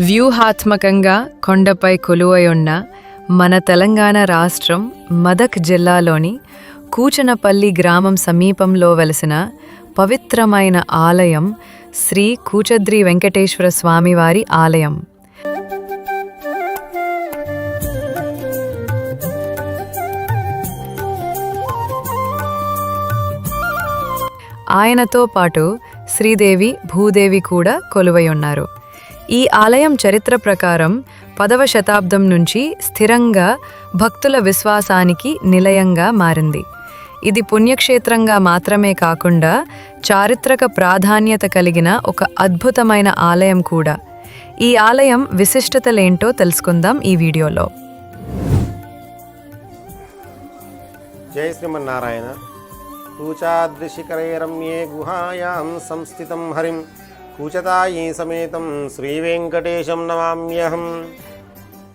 వ్యూహాత్మకంగా కొండపై కొలువై ఉన్న మన తెలంగాణ రాష్ట్రం మదక్ జిల్లాలోని కూచనపల్లి గ్రామం సమీపంలో వెలసిన పవిత్రమైన ఆలయం శ్రీ కూచద్రి వెంకటేశ్వర స్వామివారి ఆలయం. ఆయనతో పాటు శ్రీదేవి భూదేవి కూడా కొలువై ఉన్నారు ఈ ఆలయం చరిత్ర ప్రకారం పదవ శతాబ్దం నుంచి స్థిరంగా భక్తుల విశ్వాసానికి నిలయంగా మారింది. ఇది పుణ్యక్షేత్రంగా మాత్రమే కాకుండా చారిత్రక ప్రాధాన్యత కలిగిన ఒక అద్భుతమైన ఆలయం కూడా. ఈ ఆలయం విశిష్టతలేంటో తెలుసుకుందాం ఈ వీడియోలో. జయ శ్రీమన్నారాయణ. రమ్యే గుహాయాం సంస్థితం హరిం. కూచతాయీ సమేతం శ్రీవెంకటేశం నమామ్యహం.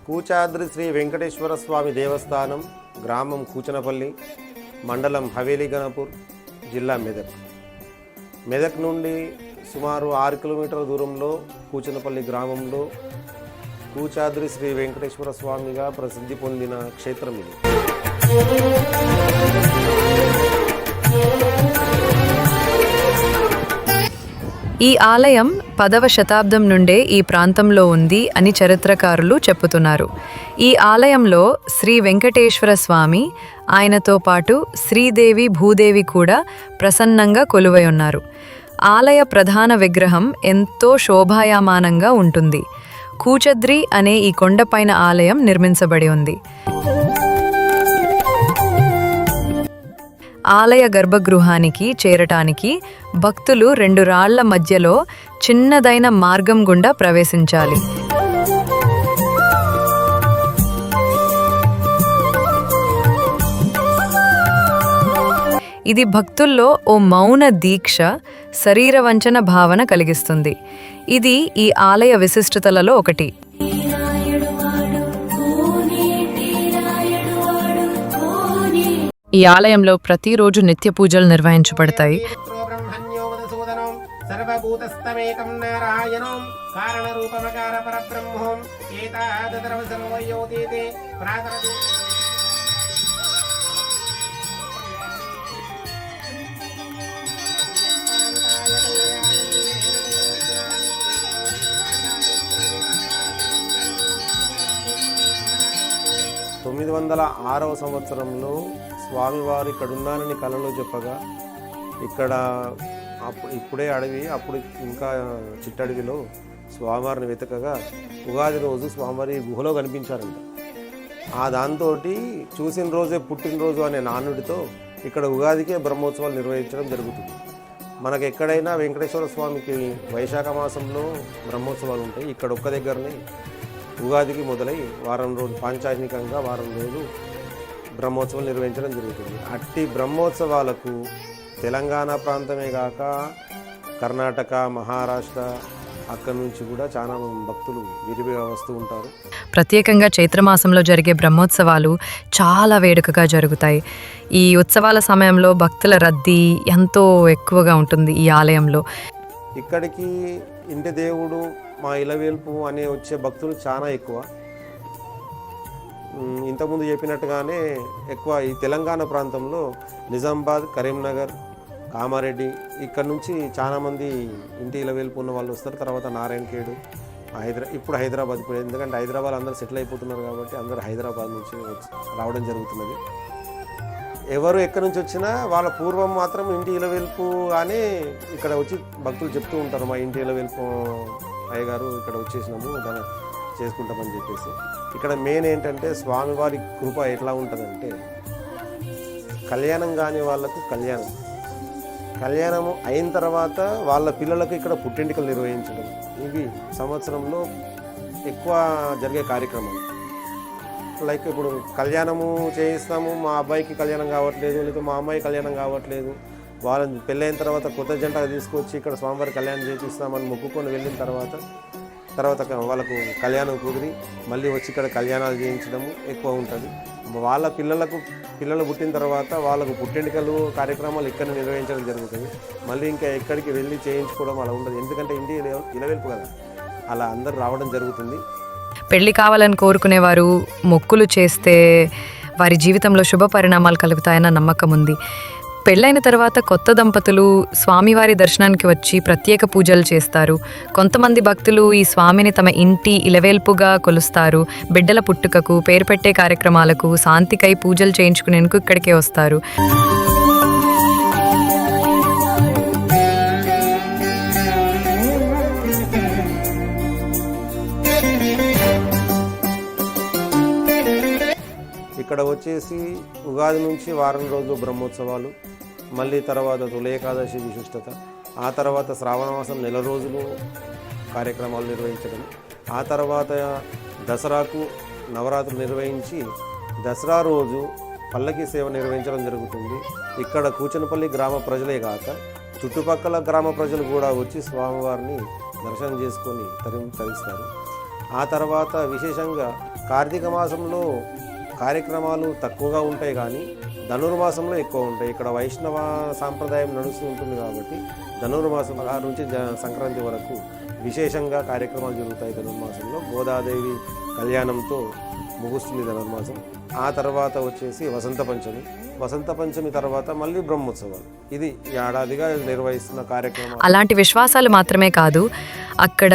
కూచాద్రి శ్రీ వెంకటేశ్వర స్వామి దేవస్థానం గ్రామం కూచనపల్లి మండలం హవేలీ గణపూర్ జిల్లా మెదక్. మెదక్ నుండి సుమారు ఆరు కిలోమీటర్ల దూరంలో కూచనపల్లి గ్రామంలో కూచాద్రి శ్రీ వెంకటేశ్వర స్వామిగా ప్రసిద్ధి పొందిన క్షేత్రం ఇది. ఈ ఆలయం పదవ శతాబ్దం నుండే ఈ ప్రాంతంలో ఉంది అని చరిత్రకారులు చెప్పుతున్నారు. ఈ ఆలయంలో శ్రీ వెంకటేశ్వర స్వామి ఆయనతో పాటు శ్రీదేవి భూదేవి కూడా ప్రసన్నంగా కొలువై ఉన్నారు. ఆలయ ప్రధాన విగ్రహం ఎంతో శోభాయమానంగా ఉంటుంది. కూచద్రి అనే ఈ కొండపైన ఆలయం నిర్మించబడి ఉంది. ఆలయ గర్భగృహానికి చేరటానికి భక్తులు రెండు రాళ్ళ మధ్యలో చిన్నదైన మార్గం గుండా ప్రవేశించాలి. ఇది భక్తుల్లో ఓ మౌన దీక్ష శరీర వంచన భావన కలిగిస్తుంది. ఇది ఈ ఆలయ విశిష్టతలలో ఒకటి. ఈ ఆలయంలో ప్రతిరోజు నిత్య పూజలు నిర్వహించబడతాయి. పరబ్రహ్మం సర్వయోతీతే తొమ్మిది వందల ఆరవ సంవత్సరంలో స్వామివారు ఇక్కడ ఉన్నారని కలలో చెప్పగా ఇక్కడ అప్పుడు ఇప్పుడే అడవి అప్పుడు ఇంకా చిట్టడవిలో స్వామివారిని వెతకగా ఉగాది రోజు స్వామివారి గుహలో కనిపించారంట. ఆ దాంతో చూసిన రోజే పుట్టినరోజు అనే నానుడితో ఇక్కడ ఉగాదికే బ్రహ్మోత్సవాలు నిర్వహించడం జరుగుతుంది. మనకు ఎక్కడైనా వెంకటేశ్వర స్వామికి వైశాఖ మాసంలో బ్రహ్మోత్సవాలు ఉంటాయి. ఇక్కడ ఒక్క దగ్గరనే ఉగాదికి మొదలై వారం రోజు పాంచాయనికంగా వారం రోజు బ్రహ్మోత్సవాలు నిర్వహించడం జరుగుతుంది. అట్టి బ్రహ్మోత్సవాలకు తెలంగాణ ప్రాంతమే కాక కర్ణాటక మహారాష్ట్ర అక్కడి నుంచి కూడా చాలా భక్తులు విరివిగా వస్తూ ఉంటారు. ప్రత్యేకంగా చైత్రమాసంలో జరిగే బ్రహ్మోత్సవాలు చాలా వేడుకగా జరుగుతాయి. ఈ ఉత్సవాల సమయంలో భక్తుల రద్దీ ఎంతో ఎక్కువగా ఉంటుంది ఈ ఆలయంలో. ఇక్కడికి ఇంటి దేవుడు మా ఇలవేల్పు అనే వచ్చే భక్తులు చాలా ఎక్కువ. ఇంతకుముందు చెప్పినట్టుగానే ఎక్కువ ఈ తెలంగాణ ప్రాంతంలో నిజామాబాద్ కరీంనగర్ కామారెడ్డి ఇక్కడ నుంచి చాలామంది ఇంటి వెళ్ళిపోయిన ఉన్న వాళ్ళు వస్తారు. తర్వాత నారాయణఖేడు హైదరా ఇప్పుడు హైదరాబాద్ పోయింది ఎందుకంటే హైదరాబాద్ అందరూ సెటిల్ అయిపోతున్నారు కాబట్టి అందరూ హైదరాబాద్ నుంచి రావడం జరుగుతున్నది. ఎవరు ఎక్కడి నుంచి వచ్చినా వాళ్ళ పూర్వం మాత్రం ఇంటి ఇలవెల్పు అని ఇక్కడ వచ్చి భక్తులు చెప్తూ ఉంటారు. మా ఇంటి ఇలవెల్పు అయ్యగారు ఇక్కడ వచ్చేసినాము. దాన్ని చేసుకుంటామని చెప్పేసి. ఇక్కడ మెయిన్ ఏంటంటే స్వామివారి కృప ఎట్లా ఉంటుందంటే కళ్యాణం కాని వాళ్ళకు కళ్యాణం. కళ్యాణము అయిన తర్వాత వాళ్ళ పిల్లలకు ఇక్కడ పుట్టింటికలు నిర్వహించడం. ఇవి సంవత్సరంలో ఎక్కువ జరిగే కార్యక్రమం. లైక్ ఇప్పుడు కళ్యాణము చేయిస్తాము మా అబ్బాయికి కళ్యాణం కావట్లేదు లేదా మా అమ్మాయి కళ్యాణం కావట్లేదు. వాళ్ళని పెళ్ళైన తర్వాత కొత్త జంట తీసుకొచ్చి ఇక్కడ స్వామివారి కళ్యాణం చేపిస్తామని మొక్కుకొని వెళ్ళిన తర్వాత తర్వాత వాళ్ళకు కళ్యాణం కుదిరి మళ్ళీ వచ్చి ఇక్కడ కళ్యాణాలు చేయించడము ఎక్కువ ఉంటుంది. వాళ్ళ పిల్లలకు పిల్లలు పుట్టిన తర్వాత వాళ్ళకు పుట్టెంటికలు కార్యక్రమాలు ఇక్కడ నిర్వహించడం జరుగుతుంది. మళ్ళీ ఇంకా ఎక్కడికి వెళ్ళి చేయించుకోవడం అలా ఉండదు. ఎందుకంటే ఇంటి ఇలవెల్పు కదా. అలా అందరూ రావడం జరుగుతుంది. పెళ్ళి కావాలని కోరుకునేవారు మొక్కులు చేస్తే వారి జీవితంలో శుభ పరిణామాలు కలుగుతాయన్న నమ్మకం ఉంది. పెళ్ళైన తర్వాత కొత్త దంపతులు స్వామివారి దర్శనానికి వచ్చి ప్రత్యేక పూజలు చేస్తారు. కొంతమంది భక్తులు ఈ స్వామిని తమ ఇంటి ఇలవేల్పుగా కొలుస్తారు. బిడ్డల పుట్టుకకు పేరు పెట్టే కార్యక్రమాలకు శాంతికై పూజలు చేయించుకునేందుకు ఇక్కడికే వస్తారు. ఇక్కడ వచ్చేసి ఉగాది నుంచి వారం రోజులు బ్రహ్మోత్సవాలు. మళ్ళీ తర్వాత తులయకాదశి విశిష్టత ఆ తర్వాత శ్రావణమాసం నెల రోజులు కార్యక్రమాలు నిర్వహించడం ఆ తర్వాత దసరాకు నవరాత్రులు నిర్వహించి దసరా రోజు పల్లకి సేవ నిర్వహించడం జరుగుతుంది. ఇక్కడ కూచనపల్లి గ్రామ ప్రజలే కాక చుట్టుపక్కల గ్రామ ప్రజలు కూడా వచ్చి స్వామివారిని దర్శనం చేసుకొని తరి తరిస్తారు. ఆ తర్వాత విశేషంగా కార్తీక మాసంలో కార్యక్రమాలు తక్కువగా ఉంటాయి కానీ ధనుర్మాసంలో ఎక్కువ ఉంటాయి. ఇక్కడ వైష్ణవ సాంప్రదాయం నడుస్తూ ఉంటుంది కాబట్టి ధనుర్మాసం ఆరు నుంచి జ- సంక్రాంతి వరకు విశేషంగా కార్యక్రమాలు జరుగుతాయి ధనుర్మాసంలో. గోదాదేవి కళ్యాణంతో ముగుస్తుంది ధనుర్మాసం. ఆ తర్వాత వచ్చేసి వసంత పంచమి. వసంత పంచమి తర్వాత మళ్ళీ బ్రహ్మోత్సవాలు. ఇది ఏడాదిగా నిర్వహిస్తున్న కార్యక్రమం. అలాంటి విశ్వాసాలు మాత్రమే కాదు అక్కడ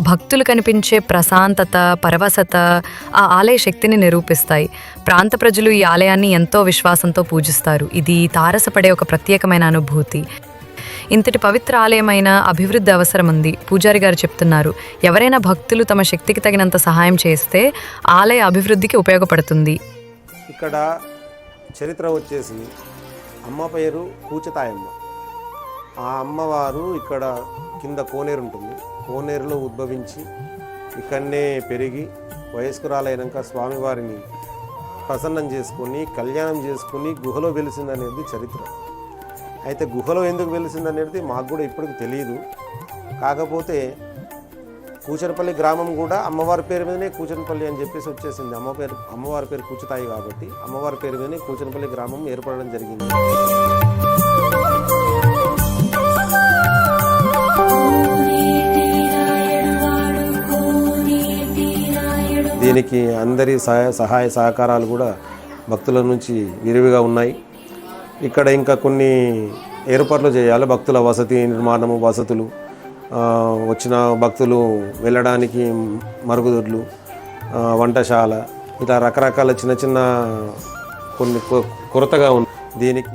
భక్తులు కనిపించే ప్రశాంతత పరవశత ఆ ఆలయ శక్తిని నిరూపిస్తాయి. ప్రాంత ప్రజలు ఈ ఆలయాన్ని ఎంతో విశ్వాసంతో పూజిస్తారు. ఇది తారసపడే ఒక ప్రత్యేకమైన అనుభూతి. ఇంతటి పవిత్ర ఆలయమైన అభివృద్ధి అవసరం ఉంది పూజారి గారు చెప్తున్నారు ఎవరైనా భక్తులు తమ శక్తికి తగినంత సహాయం చేస్తే ఆలయ అభివృద్ధికి ఉపయోగపడుతుంది. ఇక్కడ చరిత్ర వచ్చేసి అమ్మ పేరు కూచతాయమ్మ. ఆ అమ్మవారు ఇక్కడ కింద కోనేరు ఉంటుంది. కోనేరులో ఉద్భవించి ఇక్కడనే పెరిగి వయస్కురాలైనాక స్వామివారిని ప్రసన్నం చేసుకొని కళ్యాణం చేసుకుని గుహలో వెలిసిందనేది చరిత్ర. అయితే గుహలో ఎందుకు వెలిసిందనేది మాకు కూడా ఇప్పటికి తెలియదు కాకపోతే కూచనపల్లి గ్రామం కూడా అమ్మవారి పేరు మీదనే కూచనపల్లి అని చెప్పేసి వచ్చేసింది. అమ్మ పేరు అమ్మవారి పేరు కూచుతాయి కాబట్టి అమ్మవారి పేరు మీదనే కూచనపల్లి గ్రామం ఏర్పడడం జరిగింది. దీనికి అందరి సహాయ సహాయ సహకారాలు కూడా భక్తుల నుంచి విరివిగా ఉన్నాయి. ఇక్కడ ఇంకా కొన్ని ఏర్పాట్లు చేయాలి. భక్తుల వసతి నిర్మాణము వసతులు వచ్చిన భక్తులు వెళ్ళడానికి మరుగుదొడ్లు వంటశాల ఇలా రకరకాల చిన్న చిన్న కొన్ని కొ- కొరతగా ఉంది దీనికి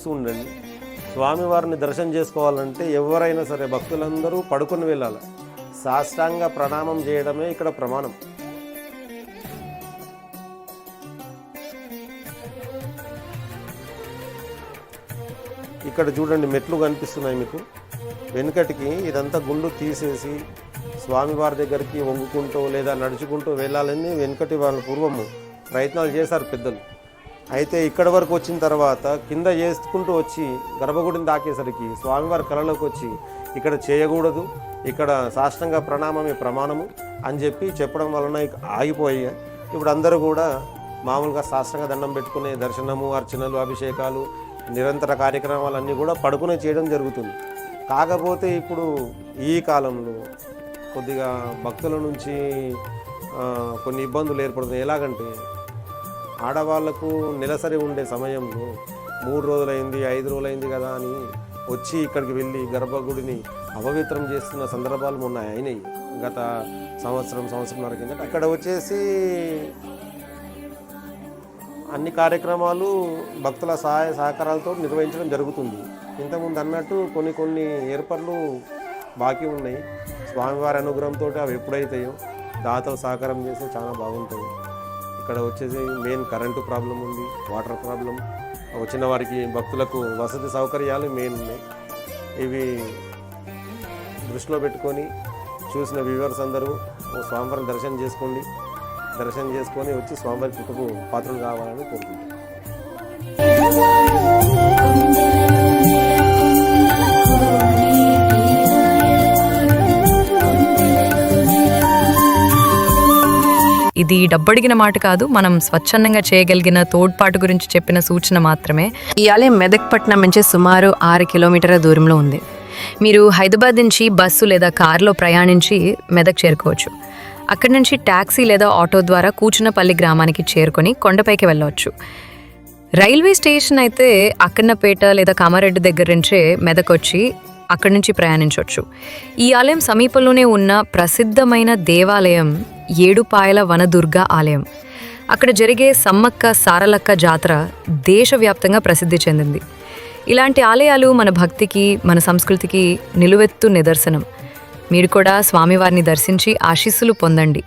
చూస్తూ ఉండండి. స్వామివారిని దర్శనం చేసుకోవాలంటే ఎవరైనా సరే భక్తులందరూ పడుకొని వెళ్ళాలి. సాష్టాంగ ప్రణామం చేయడమే ఇక్కడ ప్రమాణం. ఇక్కడ చూడండి మెట్లు కనిపిస్తున్నాయి మీకు. వెనుకటికి ఇదంతా గుండు తీసేసి స్వామివారి దగ్గరికి వంగుకుంటూ లేదా నడుచుకుంటూ వెళ్ళాలని వెనుకటి వాళ్ళ పూర్వము ప్రయత్నాలు చేశారు పెద్దలు. అయితే ఇక్కడి వరకు వచ్చిన తర్వాత కింద చేసుకుంటూ వచ్చి గర్భగుడిని దాకేసరికి స్వామివారి కళలోకి వచ్చి ఇక్కడ చేయకూడదు ఇక్కడ సాష్టంగా ప్రణామమే ప్రమాణము అని చెప్పి చెప్పడం వలన ఆగిపోయాయి. ఇప్పుడు అందరూ కూడా మామూలుగా సాష్టంగా దండం పెట్టుకునే దర్శనము అర్చనలు అభిషేకాలు నిరంతర కార్యక్రమాలన్నీ కూడా పడుకునే చేయడం జరుగుతుంది. కాకపోతే ఇప్పుడు ఈ కాలంలో కొద్దిగా భక్తుల నుంచి కొన్ని ఇబ్బందులు ఏర్పడుతున్నాయి. ఎలాగంటే ఆడవాళ్ళకు నెలసరి ఉండే సమయంలో మూడు రోజులైంది ఐదు రోజులైంది కదా అని వచ్చి ఇక్కడికి వెళ్ళి గర్భగుడిని అపవిత్రం చేస్తున్న సందర్భాలు ఉన్నాయి అయినాయి. గత సంవత్సరం సంవత్సరంన్నర కింద అక్కడ వచ్చేసి అన్ని కార్యక్రమాలు భక్తుల సహాయ సహకారాలతో నిర్వహించడం జరుగుతుంది. ఇంతకుముందు అన్నట్టు కొన్ని కొన్ని ఏర్పాట్లు బాకీ ఉన్నాయి. స్వామివారి అనుగ్రహంతో అవి ఎప్పుడైతాయో దాతలు సహకారం చేస్తే చాలా బాగుంటుంది. ఇక్కడ వచ్చేసి మెయిన్ కరెంటు ప్రాబ్లం ఉంది వాటర్ ప్రాబ్లం వచ్చిన వారికి భక్తులకు వసతి సౌకర్యాలు మెయిన్ ఉన్నాయి. ఇవి దృష్టిలో పెట్టుకొని చూసిన వ్యూవర్స్ అందరూ స్వామివారిని దర్శనం చేసుకోండి. దర్శనం చేసుకొని వచ్చి స్వామివారి కృపకు పాత్రలు కావాలని కోరుకుంటున్నాను ఇది డబ్బడిగిన మాట కాదు మనం స్వచ్ఛందంగా చేయగలిగిన తోడ్పాటు గురించి చెప్పిన సూచన మాత్రమే. ఈ ఆలయం మెదక్ పట్టణం నుంచి సుమారు ఆరు కిలోమీటర్ల దూరంలో ఉంది. మీరు హైదరాబాద్ నుంచి బస్సు లేదా కారులో ప్రయాణించి మెదక్ చేరుకోవచ్చు. అక్కడి నుంచి ట్యాక్సీ లేదా ఆటో ద్వారా కూచునపల్లి గ్రామానికి చేరుకొని కొండపైకి వెళ్ళవచ్చు. రైల్వే స్టేషన్ అయితే అక్కన్నపేట లేదా కామారెడ్డి దగ్గర నుంచే మెదక్ వచ్చి అక్కడి నుంచి ప్రయాణించవచ్చు. ఈ ఆలయం సమీపంలోనే ఉన్న ప్రసిద్ధమైన దేవాలయం ఏడుపాయల వనదుర్గ ఆలయం. అక్కడ జరిగే సమ్మక్క సారలక్క జాతర దేశవ్యాప్తంగా ప్రసిద్ధి చెందింది. ఇలాంటి ఆలయాలు మన భక్తికి మన సంస్కృతికి నిలువెత్తు నిదర్శనం. మీరు కూడా స్వామివారిని దర్శించి ఆశీస్సులు పొందండి.